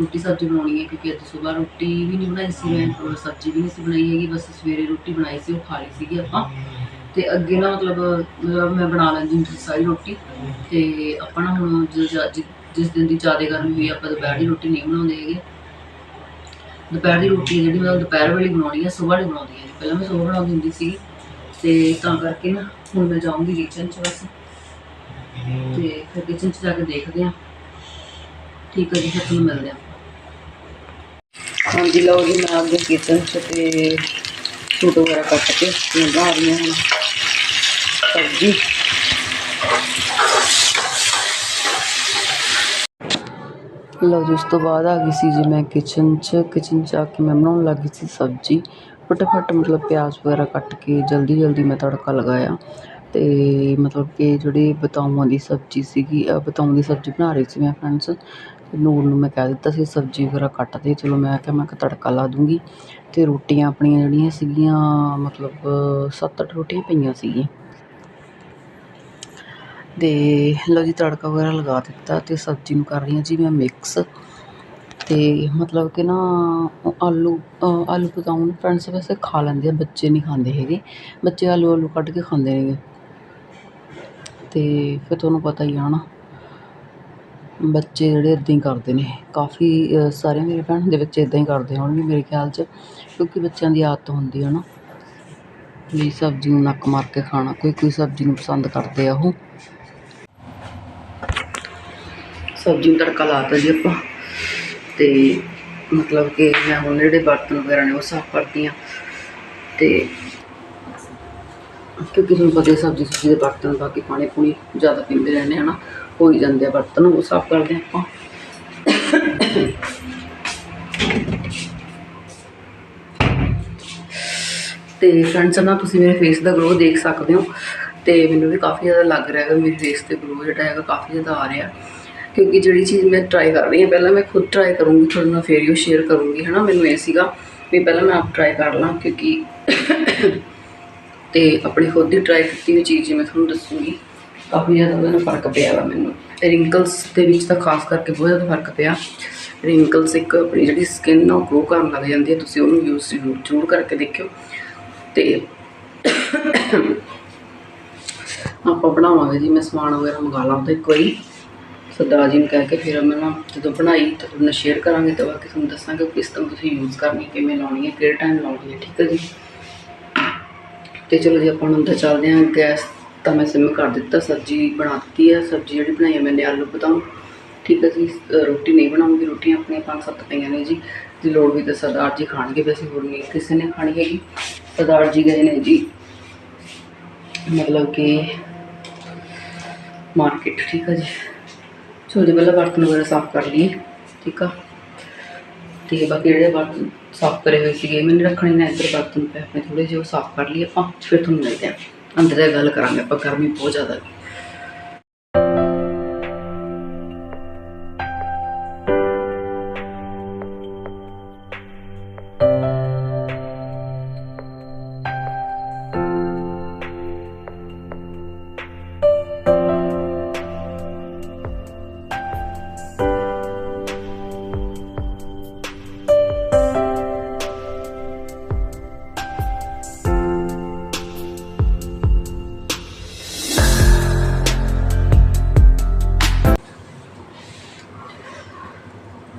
ਰੋਟੀ ਸਬਜ਼ੀ ਬਣਾਉਣੀ ਹੈ ਕਿਉਂਕਿ ਅੱਜ ਸਵੇਰ ਰੋਟੀ ਵੀ ਨਹੀਂ ਬਣਾਈ ਸੀ ਮੈਂ ਔਰ ਸਬਜ਼ੀ ਵੀ ਨਹੀਂ ਸੀ ਬਣਾਈ ਹੈਗੀ, ਬਸ ਸਵੇਰੇ ਰੋਟੀ ਬਣਾਈ ਸੀ, ਉਹ ਖਾ ਲਈ ਸੀਗੀ ਆਪਾਂ। ਤੇ ਅੱਗੇ ਨਾ ਮਤਲਬ ਮਤਲਬ ਮੈਂ ਬਣਾ ਲੈਂਦੀ ਹੁੰਦੀ ਸੀ ਸਾਰੀ ਰੋਟੀ। ਤੇ ਆਪਾਂ ਨਾ ਹੁਣ ਜਿਸ ਜਿਸ ਦਿਨ ਦੀ ਜ਼ਿਆਦਾ ਗਰਮੀ ਹੋਈ, ਆਪਾਂ ਦੁਪਹਿਰ ਦੀ ਰੋਟੀ ਨਹੀਂ ਬਣਾਉਂਦੇ ਹੈਗੇ। ਦੁਪਹਿਰ ਦੀ ਰੋਟੀ ਹੈ ਜਿਹੜੀ ਮੈਂ ਦੁਪਹਿਰ ਵੇਲੇ ਬਣਾਉਣੀ ਹੈ, ਸਵੇਰ ਨਹੀਂ ਬਣਾਉਂਦੀ ਹੈ ਪਹਿਲਾਂ ਮੈਂ ਸਵੇਰ ਬਣਾਉਂਦੀ ਹੁੰਦੀ ਸੀ ਤੇ ਤਾਂ ਕਰਕੇ ਨਾ ਹੁਣ ਮੈਂ ਜਾਊਂਗੀ ਕਿਚਨ 'ਚ ਬਸ। ਤੇ ਫਿਰ ਕਿਚਨ 'ਚ ਜਾ ਕੇ ਦੇਖਦੇ ਹਾਂ। ਠੀਕ ਹੈ ਜੀ, ਫਿਰ ਤੁਹਾਨੂੰ ਮਿਲਦੇ ਹਾਂ। ਹਾਂਜੀ ਲਓ ਜੀ ਮੈਂ ਆਪਦੇ ਕਿਚਨ 'ਚ ਤੇ ਸੂਟ ਵਗੈਰਾ ਕੱਟ ਕੇ ਮੈਂ ਰਹੀ ਹਾਂ ਸਬਜ਼ੀ। ਲਓ ਜੀ ਉਸ ਤੋਂ ਬਾਅਦ ਆ ਗਈ ਸੀ ਜੀ ਮੈਂ ਕਿਚਨ 'ਚ। ਕਿਚਨ 'ਚ ਆ ਕੇ ਮੈਂ ਬਣਾਉਣ ਲੱਗੀ ਸੀ ਸਬਜ਼ੀ। ਫਟਾਫਟ ਮਤਲਬ ਪਿਆਜ਼ ਵਗੈਰਾ ਕੱਟ ਕੇ ਜਲਦੀ ਜਲਦੀ ਮੈਂ ਤੜਕਾ ਲਗਾਇਆ। ਤੇ ਮਤਲਬ ਕਿ ਜਿਹੜੀ ਬਤਾਊਆਂ ਦੀ ਸਬਜ਼ੀ ਸੀਗੀ ਅ, ਦੀ ਸਬਜ਼ੀ ਬਣਾ ਰਹੀ ਸੀ ਮੈਂ ਫਰੈਂਡਸ ਨੂਰ ਨੂੰ ਮੈਂ ਕਹਿ ਦਿੱਤਾ ਸੀ, ਸਬਜ਼ੀ ਵਗੈਰਾ ਕੱਟ ਦੇ, ਚਲੋ ਮੈਂ ਕਿਹਾ ਮੈਂ ਕਿਹਾ ਤੜਕਾ ਲਾ ਦੂੰਗੀ। ਅਤੇ ਰੋਟੀਆਂ ਆਪਣੀਆਂ ਜਿਹੜੀਆਂ ਸੀਗੀਆਂ, ਮਤਲਬ ਸੱਤ ਅੱਠ ਰੋਟੀਆਂ ਪਈਆਂ ਸੀਗੀਆਂ। ਤੇ ਲਓ ਜੀ, ਤੜਕਾ ਵਗੈਰਾ ਲਗਾ ਦਿੱਤਾ ਅਤੇ ਸਬਜ਼ੀ ਨੂੰ ਕਰ ਰਹੀ ਹਾਂ ਜੀ ਮੈਂ ਮਿਕਸ ਅਤੇ ਮਤਲਬ ਕਿ ਨਾ ਆਲੂ ਆਲੂ ਬਤਾਉਂ ਫਰੈਂਡਸ ਵੈਸੇ ਖਾ ਲੈਂਦੇ ਆ, ਬੱਚੇ ਨਹੀਂ ਖਾਂਦੇ ਹੈਗੇ। ਬੱਚੇ ਆਲੂ ਆਲੂ ਕੱਢ ਕੇ ਖਾਂਦੇ ਨੇਗੇ। ਅਤੇ ਫਿਰ ਤੁਹਾਨੂੰ ਪਤਾ ਹੀ ਆ ਨਾ ਬੱਚੇ ਜਿਹੜੇ ਇੱਦਾਂ ਹੀ ਕਰਦੇ ਨੇ। ਕਾਫੀ ਸਾਰੇ ਮੇਰੇ ਭੈਣ ਦੇ ਬੱਚੇ ਇੱਦਾਂ ਹੀ ਕਰਦੇ ਹੋਣਗੇ ਮੇਰੇ ਖਿਆਲ 'ਚ, ਕਿਉਂਕਿ ਬੱਚਿਆਂ ਦੀ ਆਦਤ ਹੁੰਦੀ ਹੈ ਨਾ। ਵੀ ਸਬਜ਼ੀ ਨੂੰ ਨੱਕ ਮਾਰ ਕੇ ਖਾਣਾ, ਕੋਈ ਕੋਈ ਸਬਜ਼ੀ ਨੂੰ ਪਸੰਦ ਕਰਦੇ ਆ ਉਹ। ਸਬਜ਼ੀ ਨੂੰ ਤੜਕਾ ਲਾਤਾ ਜੀ ਆਪਾਂ। ਤੇ ਮਤਲਬ ਕਿ ਮੈਂ ਹੁਣ ਜਿਹੜੇ ਬਰਤਨ ਵਗੈਰਾ ਨੇ ਉਹ ਸਾਫ਼ ਕਰਦੀ ਹਾਂ ਤੇ ਕਿਉਂਕਿ ਤੁਹਾਨੂੰ ਪਤਾ ਸਬਜ਼ੀ ਸੁਬਜ਼ੀ ਦੇ ਬਰਤਨ ਬਾਕੀ ਪਾਣੀ ਪੂਣੀ ਜ਼ਿਆਦਾ ਪੀਂਦੇ ਰਹਿੰਦੇ ਹਨਾ ਹੋਈ ਜਾਂਦੇ ਆ, ਬਰਤਨ ਉਹ ਸਾਫ਼ ਕਰਦੇ ਹਾਂ ਆਪਾਂ। ਤੇ ਫਰੈਂਡਸ ਨਾ ਤੁਸੀਂ ਮੇਰੇ ਫੇਸ ਦਾ ਗਲੋ ਦੇਖ ਸਕਦੇ ਹੋ ਤੇ ਮੈਨੂੰ ਵੀ ਕਾਫੀ ਜ਼ਿਆਦਾ ਲੱਗ ਰਿਹਾ ਹੈ ਮੇਰੇ ਫੇਸ ਤੇ ਗਲੋ ਜਿਹੜਾ ਹੈਗਾ ਕਾਫੀ ਜ਼ਿਆਦਾ ਆ ਰਿਹਾ। ਕਿਉਂਕਿ ਜਿਹੜੀ ਚੀਜ਼ ਮੈਂ ਟਰਾਈ ਕਰ ਰਹੀ ਹਾਂ, ਪਹਿਲਾਂ ਮੈਂ ਖੁਦ ਟਰਾਈ ਕਰੂੰਗੀ, ਤੁਹਾਡੇ ਨਾਲ ਫੇਰ ਹੀ ਉਹ ਸ਼ੇਅਰ ਕਰੂੰਗੀ, ਹਨਾ? ਮੈਨੂੰ ਇਹ ਸੀਗਾ ਵੀ ਪਹਿਲਾਂ ਮੈਂ ਆਪ ਟਰਾਈ ਕਰ ਲਾਂ, ਕਿਉਂਕਿ ਤੇ ਆਪਣੀ ਖੁਦ ਦੀ ਟਰਾਈ ਕੀਤੀ ਹੋਈ ਚੀਜ਼ ਮੈਂ ਤੁਹਾਨੂੰ ਦੱਸੂਗੀ। ਕਾਫੀ ਜ਼ਿਆਦਾ ਉਹਦੇ ਨਾਲ ਫ਼ਰਕ ਪਿਆ ਵਾ ਮੈਨੂੰ। ਰਿੰਕਲਸ ਦੇ ਵਿੱਚ ਤਾਂ ਖਾਸ ਕਰਕੇ ਬਹੁਤ ਜ਼ਿਆਦਾ ਫ਼ਰਕ ਪਿਆ। ਰਿੰਕਲਸ ਇੱਕ ਆਪਣੀ ਜਿਹੜੀ ਸਕਿਨ ਉਹ ਗਰੋ ਕਰਨ ਲੱਗ ਜਾਂਦੀ ਹੈ ਤੁਸੀਂ ਉਹਨੂੰ ਯੂਜ਼ ਜ਼ਰੂਰ ਕਰਕੇ ਦੇਖਿਓ। ਤੇ ਆਪਾਂ ਬਣਾਵਾਂਗੇ ਜੀ, ਮੈਂ ਸਮਾਨ ਵਗੈਰਾ ਮੰਗਾ ਲਾਂ ਤਾਂ ਇੱਕ ਵਾਰੀ। ਸਰਦਾਰ ਜੀ ਨੂੰ ਕਹਿ ਕੇ ਫਿਰ ਮੈਂ ਨਾ ਜਦੋਂ ਬਣਾਈ, ਤਾਂ ਤੁਹਾਨੂੰ ਸ਼ੇਅਰ ਕਰਾਂਗੇ, ਤਾਂ ਬਾਕੀ ਤੁਹਾਨੂੰ ਦੱਸਾਂਗੇ ਕਿਸ ਤਰ੍ਹਾਂ ਤੁਸੀਂ ਯੂਜ਼ ਕਰਨੀ, ਕਿਵੇਂ ਲਾਉਣੀ ਹੈ, ਕਿਹੜੇ ਟਾਈਮ ਲਾਉਣੀ ਹੈ, ਠੀਕ ਹੈ ਜੀ? ਤੇ ਚਲੋ ਜੀ, ਆਪਾਂ ਹੁਣ ਅੰਦਰ ਚੱਲਦੇ ਹਾਂ, ਗੈਸ ਤਾਂ ਮੈਂ ਸਿਮ ਕਰ ਦਿੱਤਾ, ਸਬਜ਼ੀ ਬਣਾ ਦਿੱਤੀ ਹੈ ਸਬਜ਼ੀ ਜਿਹੜੀ ਬਣਾਈ ਹੈ ਮੈਨੇ ਆਲੂ ਬਤਾਉ ਠੀਕ ਹੈ ਜੀ ਰੋਟੀ ਨਹੀਂ ਬਣਾਉਂਗੀ, ਰੋਟੀਆਂ ਆਪਣੀਆਂ ਪੰਜ ਸੱਤ ਪਈਆਂ ਨੇ ਜੀ। ਜੇ ਲੋੜ ਵੀ ਤਾਂ ਸਰਦਾਰ ਜੀ ਖਾਣਗੇ, ਵੈਸੇ ਹੋਰ ਨਹੀਂ ਕਿਸੇ ਨੇ ਖਾਣੀ ਹੈਗੀ। ਸਰਦਾਰ ਜੀ ਗਏ ਨੇ ਜੀ। ਮਤਲਬ ਕਿ ਮਾਰਕੀਟ, ਠੀਕ ਹੈ ਜੀ। ਚਲੋ ਜੀ ਪਹਿਲਾਂ ਬਰਤਨ ਵਗੈਰਾ ਸਾਫ਼ ਕਰ ਲਈਏ, ਠੀਕ ਆ। ਤੇ ਬਾਕੀ ਜਿਹੜੇ ਬਰਤਨ ਸਾਫ਼ ਕਰੇ ਹੋਏ ਸੀਗੇ, ਮੈਨੂੰ ਰੱਖਣੇ ਨੇ ਇੱਧਰ ਬਰਤਨ ਪਏ ਆਪਣੇ ਥੋੜੇ ਜਿਹੇ, ਉਹ ਸਾਫ਼ ਕਰ ਲਈਏ ਆਪਾਂ, ਫਿਰ ਤੁਹਾਨੂੰ ਮਿਲਦੇ ਹਾਂ ਅੰਦਰ ਇਹ ਗੱਲ ਕਰਾਂਗੇ ਆਪਾਂ ਗਰਮੀ ਬਹੁਤ ਜ਼ਿਆਦਾ। ਹੈ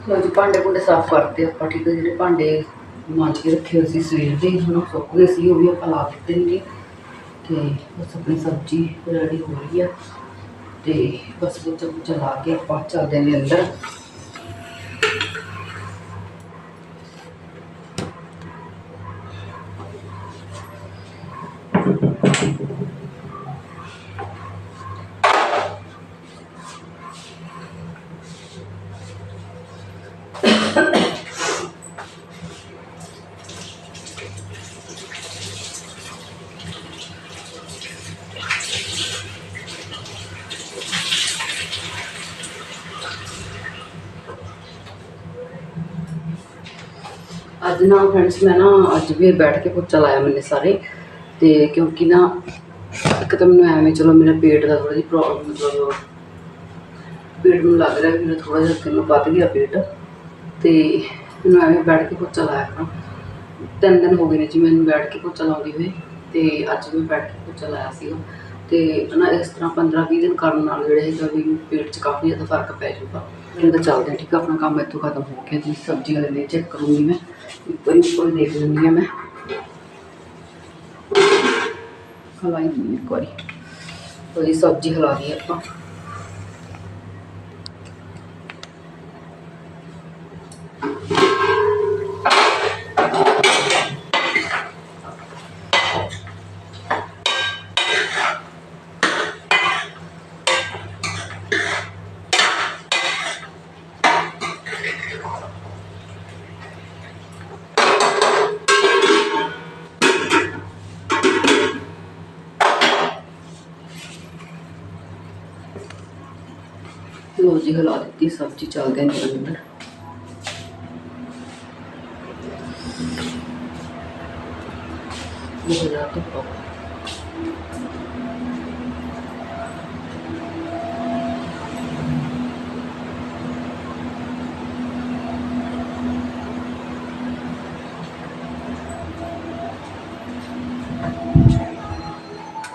ਲੋ ਜੀ, ਭਾਂਡੇ ਭੁੰਡੇ ਸਾਫ਼ ਕਰਦੇ ਆਪਾਂ, ਠੀਕ ਹੈ ਜਿਹੜੇ ਭਾਂਡੇ ਮਾਂਜ ਕੇ ਰੱਖੇ ਹੋਏ ਸੀ ਸਵੇਰ ਦੇ, ਹੁਣ ਉਹ ਸੁੱਕ ਗਏ ਸੀ, ਉਹ ਵੀ ਆਪਾਂ ਲਾ ਦਿੱਤੇ ਨੇ। ਤੇ ਬਸ ਆਪਣੀ ਸਬਜ਼ੀ ਰੈਡੀ ਹੋ ਰਹੀ ਆ। ਤੇ ਬਸ ਪੋਚਾ ਪੋਚਾ ਲਾ ਕੇ ਆਪਾਂ ਚੱਲਦੇ ਨੇ ਅੰਦਰ। ਅੱਜ ਨਾ ਫਰੈਂਡਸ ਮੈਂ ਨਾ ਅੱਜ ਵੀ ਬੈਠ ਕੇ ਪੋਚਾ ਲਾਇਆ ਮੈਨੇ ਸਾਰੇ ਤੇ ਕਿਉਂਕਿ ਨਾ ਇੱਕ ਤਾਂ ਮੈਨੂੰ ਐਵੇਂ ਚਲੋ ਮੇਰਾ ਪੇਟ ਦਾ ਥੋੜਾ ਜਿਹੀ ਪ੍ਰੋਬਲਮ ਮਤਲਬ ਪੇਟ ਨੂੰ ਲੱਗ ਰਿਹਾ ਕਿ ਮੇਰਾ ਥੋੜਾ ਜਿਹਾ ਕਿਲੋ ਵੱਧ ਗਿਆ ਪੇਟ ਤੇ ਮੈਨੂੰ ਐਵੇਂ ਬੈਠ ਕੇ ਪੋਚਾ ਲਾਇਆ ਕਰਾਂ। ਤਿੰਨ ਦਿਨ ਹੋ ਗਏ ਨੇ ਜੀ ਮੈਨੂੰ ਬੈਠ ਕੇ ਪੋਚਾ ਲਾਉਂਦੀ ਹੋਏ ਤੇ ਅੱਜ ਵੀ ਬੈਠ ਕੇ ਪੋਚਾ ਲਾਇਆ ਸੀਗਾ। ਤੇ ਨਾ ਇਸ ਤਰ੍ਹਾਂ 15 20 ਦਿਨ ਕਰਨ ਨਾਲ ਜਿਹੜੇ ਹੈਗਾ ਵੀ ਪੇਟ 'ਚ ਕਾਫੀ ਜ਼ਿਆਦਾ ਫ਼ਰਕ ਪੈ ਜਾਊਗਾ। ਹੁਣ ਚੱਲਦੇ ਹਾਂ ਠੀਕ ਆ, ਆਪਣਾ ਕੰਮ ਇੱਥੋਂ ਖਤਮ ਹੋ ਗਿਆ ਜੀ, ਸਬਜ਼ੀ ਵਾਲੇ ਨੇ ਚੈੱਕ ਕਰੂੰਗੀ ਮੈਂ। ਉੱਪਰ ਹੀ ਉੱਪਰ ਦੇਖ ਲੈਂਦੀ ਹਾਂ ਮੈਂ। ਹਲਾਈ ਨਹੀਂ ਇੱਕ ਵਾਰੀ। ਉਹਦੀ ਸਬਜ਼ੀ ਹਲਾ ਦੀ ਆਪਾਂ। ਲੋ ਜੀ ਹਲਾ ਦਿੱਤੀ ਸਬਜ਼ੀ ਚੱਲਦੇ ਨੇ ਅੰਦਰ ਬਹੁਤ ਜ਼ਿਆਦਾ ਧੁੱਪ ਆ।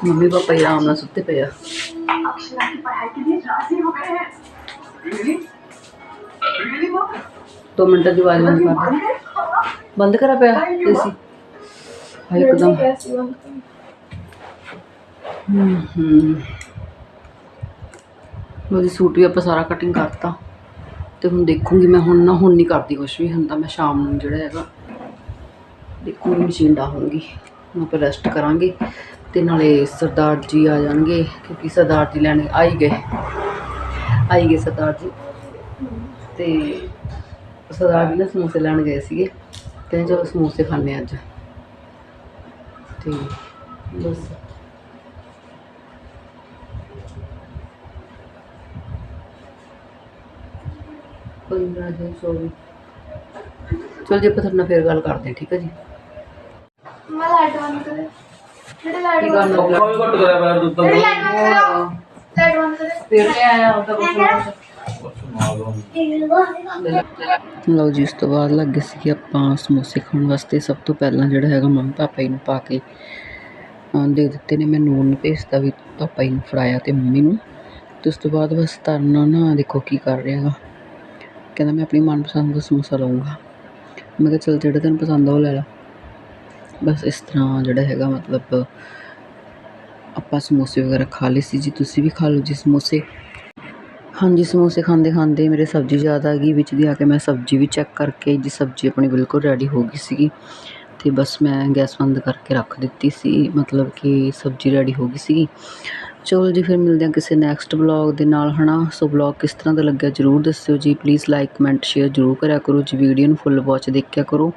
ਮੰਮੀ ਪਾਪਾ ਦੋ ਮਿੰਟਾਂ ਦੀ ਆਵਾਜ਼ ਬੰਦ ਕਰ। ਬੰਦ ਕਰਾ ਪਿਆ ਏਸੀ। ਹਾਏ ਇੱਕਦਮ। ਹੂੰ ਹੂੰ। ਉਹਦੀ ਸੂਟ ਵੀ ਆਪਾਂ ਸਾਰਾ ਕਟਿੰਗ ਕਰਤਾ। ਤੇ ਹੁਣ ਦੇਖੂਗੀ ਮੈਂ ਹੁਣ ਨਾ ਹੁਣ ਨਹੀਂ ਕਰਦੀ ਕੁਛ ਵੀ ਹੁਣ ਤਾਂ ਮੈਂ ਸ਼ਾਮ ਨੂੰ ਜਿਹੜਾ ਹੈਗਾ। ਦੇਖੂੰਗੀ ਮਸ਼ੀਨ ਹੋਊਗੀ ਹੁਣ ਆਪਾਂ ਰੈਸਟ ਕਰਾਂਗੇ। ਤੇ ਨਾਲੇ ਸਰਦਾਰ ਜੀ ਆ ਜਾਣਗੇ ਕਿਉਂਕਿ ਸਰਦਾਰ ਜੀ ਲੈਣੇ ਆਈ ਗਏ। ਆਈ ਗਏ ਸਰਦਾਰ ਜੀ। ਤੇ ਸਰਦਾਰ ਜੀ ਨਾ ਸਮੋਸੇ ਲੈਣ ਗਏ ਸੀਗੇ। ਕਹਿੰਦੇ ਚਲੋ ਸਮੋਸੇ ਖਾਣੇ ਅੱਜ। ਤੇ ਬਸ। ਜੀ ਸੋਰੀ ਚਲ ਜੇ ਪਥਰ ਨਾਲ ਫੇਰ ਗੱਲ ਕਰਦੇ ਠੀਕ ਹੈ ਜੀ?
ਮੈਂ ਲਾਈਟ ਬੰਦ ਕਰੇ।
ਮੇਰੇ
ਲਾਈਟ
ਬੰਦ
ਕਰੋ? ਕੋਈ ਘੱਟ ਕਰਿਆ ਬਾਹਰ ਦੁੱਧ
ਸਵੇਰੇ ਲਓ ਜੀ ਉਸ ਤੋਂ ਬਾਅਦ ਲੱਗੇ ਸੀ ਕਿ ਆਪਾਂ ਸਮੋਸੇ ਖਾਣ ਵਾਸਤੇ। ਸਭ ਤੋਂ ਪਹਿਲਾਂ ਜਿਹੜਾ ਹੈਗਾ ਮੰਮੀ ਪਾਪਾ ਜੀ ਨੂੰ ਪਾ ਕੇ ਦੇ ਦਿੱਤੇ ਨੇ। ਮੈਂ ਨੂਨ ਨੂੰ ਭੇਜਤਾ ਵੀ ਪਾਪਾ ਜੀ ਨੂੰ ਫੜਾਇਆ ਤੇ ਮੰਮੀ ਨੂੰ। ਤੇ ਉਸ ਤੋਂ ਬਾਅਦ ਬਸ ਤਰਨਾ ਨਾ ਦੇਖੋ ਕੀ ਕਰ ਰਿਹਾ ਹੈਗਾ। ਕਹਿੰਦਾ ਮੈਂ ਆਪਣੀ ਮਨਪਸੰਦ ਦਾ ਸਮੋਸਾ ਲਵਾਂਗਾ ਮੈਂ ਕਿਹਾ ਚਲ ਜਿਹੜਾ ਤੈਨੂੰ ਪਸੰਦ ਆ ਉਹ ਲੈ ਲੈ। ਬਸ ਇਸ ਤਰ੍ਹਾਂ ਜਿਹੜਾ ਹੈਗਾ ਮਤਲਬ ਆਪਾਂ ਸਮੋਸੇ ਵਗੈਰਾ ਖਾ ਲਏ ਸੀ ਜੀ, ਤੁਸੀਂ ਵੀ ਖਾ ਲਓ ਜੀ ਸਮੋਸੇ। ਹਾਂਜੀ ਸਮੋਸੇ ਖਾਂਦੇ ਖਾਂਦੇ ਮੇਰੇ ਸਬਜ਼ੀ ਯਾਦ ਆ ਗਈ, ਵਿੱਚ ਦੀ ਆ ਕੇ ਮੈਂ ਸਬਜ਼ੀ ਵੀ ਚੈੱਕ ਕਰਕੇ ਜੀ, ਸਬਜ਼ੀ ਆਪਣੀ ਬਿਲਕੁਲ ਰੈਡੀ ਹੋ ਗਈ ਸੀਗੀ। ਤੇ ਬਸ ਮੈਂ ਗੈਸ ਬੰਦ ਕਰਕੇ ਰੱਖ ਦਿੱਤੀ ਸੀ, ਮਤਲਬ ਕਿ ਸਬਜ਼ੀ ਰੈਡੀ ਹੋ ਗਈ ਸੀਗੀ। ਚਲੋ ਜੀ, ਫਿਰ ਮਿਲਦੇ ਹਾਂ ਕਿਸੇ ਨੈਕਸਟ ਵਲੌਗ ਦੇ ਨਾਲ, ਹਨਾ? ਸੋ ਵਲੌਗ ਕਿਸ ਤਰ੍ਹਾਂ ਦਾ ਲੱਗਿਆ ਜਰੂਰ ਦੱਸਿਓ ਜੀ। ਪਲੀਜ਼ ਲਾਈਕ ਕਮੈਂਟ ਸ਼ੇਅਰ ਜਰੂਰ ਕਰਿਆ ਕਰੋ ਜੀ। ਵੀਡੀਓ ਨੂੰ ਫੁੱਲ ਵਾਚ ਦੇਖਿਆ ਕਰੋ।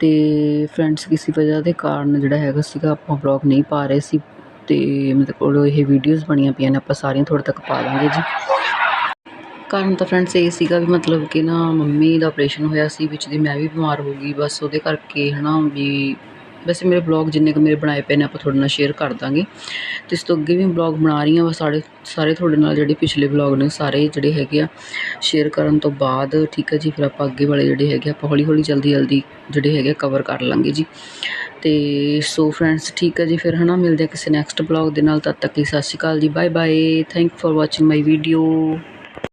ਤੇ ਫਰੈਂਡਸ ਕਿਸੇ ਵਜ੍ਹਾ ਦੇ ਕਾਰਨ ਜਿਹੜਾ ਹੈਗਾ ਸੀਗਾ, ਆਪਾਂ ਵਲੌਗ ਨਹੀਂ ਪਾ ਰਹੇ ਸੀ। ਅਤੇ ਮੇਰੇ ਕੋਲ ਇਹ ਵੀਡੀਓਜ਼ ਬਣੀਆਂ ਪਈਆਂ ਨੇ, ਆਪਾਂ ਸਾਰੀਆਂ ਤੁਹਾਡੇ ਤੱਕ ਪਾ ਦਾਂਗੇ ਜੀ। ਕਾਰਨ ਤਾਂ ਫਰੈਂਡਸ ਇਹ ਸੀਗਾ ਵੀ ਮਤਲਬ ਕਿ ਨਾ ਮੰਮੀ ਦਾ ਆਪਰੇਸ਼ਨ ਹੋਇਆ ਸੀ, ਵਿੱਚ ਦੀ ਮੈਂ ਵੀ ਬਿਮਾਰ ਹੋ ਗਈ, ਬਸ ਉਹਦੇ ਕਰਕੇ ਹਨਾ ਵੀ ਵੈਸੇ ਮੇਰੇ ਬਲੌਗ ਜਿੰਨੇ ਕੁ ਮੇਰੇ ਬਣਾਏ ਪਏ ਨੇ, ਆਪਾਂ ਤੁਹਾਡੇ ਨਾਲ ਸ਼ੇਅਰ ਕਰ ਦਾਂਗੇ। ਤੇ ਇਸ ਤੋਂ ਅੱਗੇ ਵੀ ਬਲੌਗ ਬਣਾ ਰਹੀ ਹਾਂ, ਬਸ ਸਾਰੇ ਸਾਰੇ ਤੁਹਾਡੇ ਨਾਲ ਜਿਹੜੇ ਪਿਛਲੇ ਬਲੌਗ ਨੇ, ਸਾਰੇ ਜਿਹੜੇ ਹੈਗੇ ਆ ਸ਼ੇਅਰ ਕਰਨ ਤੋਂ ਬਾਅਦ ਠੀਕ ਹੈ ਜੀ, ਫਿਰ ਆਪਾਂ ਅੱਗੇ ਵਾਲੇ ਜਿਹੜੇ ਹੈਗੇ ਆਪਾਂ ਹੌਲੀ ਹੌਲੀ ਜਲਦੀ ਜਲਦੀ ਜਿਹੜੇ ਹੈਗੇ ਕਵਰ ਕਰ ਲਾਂਗੇ ਜੀ। ਅਤੇ ਸੋ ਫਰੈਂਡਸ ਠੀਕ ਹੈ ਜੀ, ਫਿਰ ਹੈ ਨਾ ਮਿਲਦੇ ਆ ਕਿਸੇ ਨੈਕਸਟ ਬਲੌਗ ਦੇ ਨਾਲ, ਤਦ ਤੱਕ ਲਈ ਸਤਿ ਸ਼੍ਰੀ ਅਕਾਲ ਜੀ bye bye thank for watching my video